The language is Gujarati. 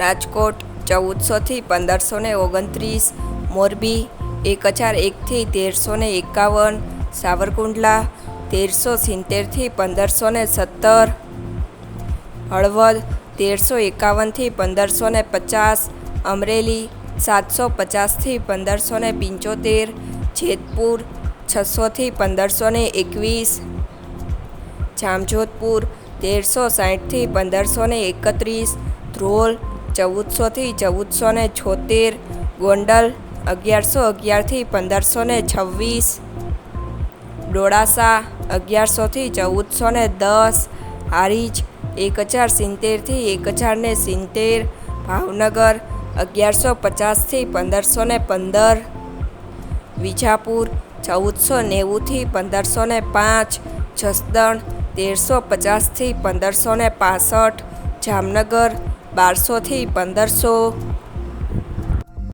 રાજકોટ ચૌદસોથી પંદરસો ને ઓગણત્રીસ, મોરબી એક હજાર એકથી તેરસો ને એકાવન, સાવરકુંડલા તેરસો સિત્તેરથી પંદરસો ને સત્તર, હળવદ તેરસો એકાવનથી પંદરસો ને પચાસ, અમરેલી સાતસો પચાસથી પંદરસો ને પંચોતેર, જેતપુર છસોથી પંદરસો ને એકવીસ, જામજોધપુર તેરસો સાઠથી પંદરસો ને એકત્રીસ, ધ્રોલ ચૌદસોથી ચૌદસો ને છોતેર, ગોંડલ અગિયારસો અગિયારથી પંદરસો ને છવ્વીસ, ડોળાસા અગિયારસોથી ચૌદસો ને દસ, હારીજ એક હજાર સિત્તેરથી એક હજાર ને સિત્તેર, ભાવનગર અગિયારસો પચાસથી પંદરસો ને પંદર, વિજાપુર ચૌદસો નેવુંથી પંદરસો ને પાંચ, જસદણ તેરસો પચાસથી પંદરસો ને પાસઠ, જામનગર બારસોથી પંદરસો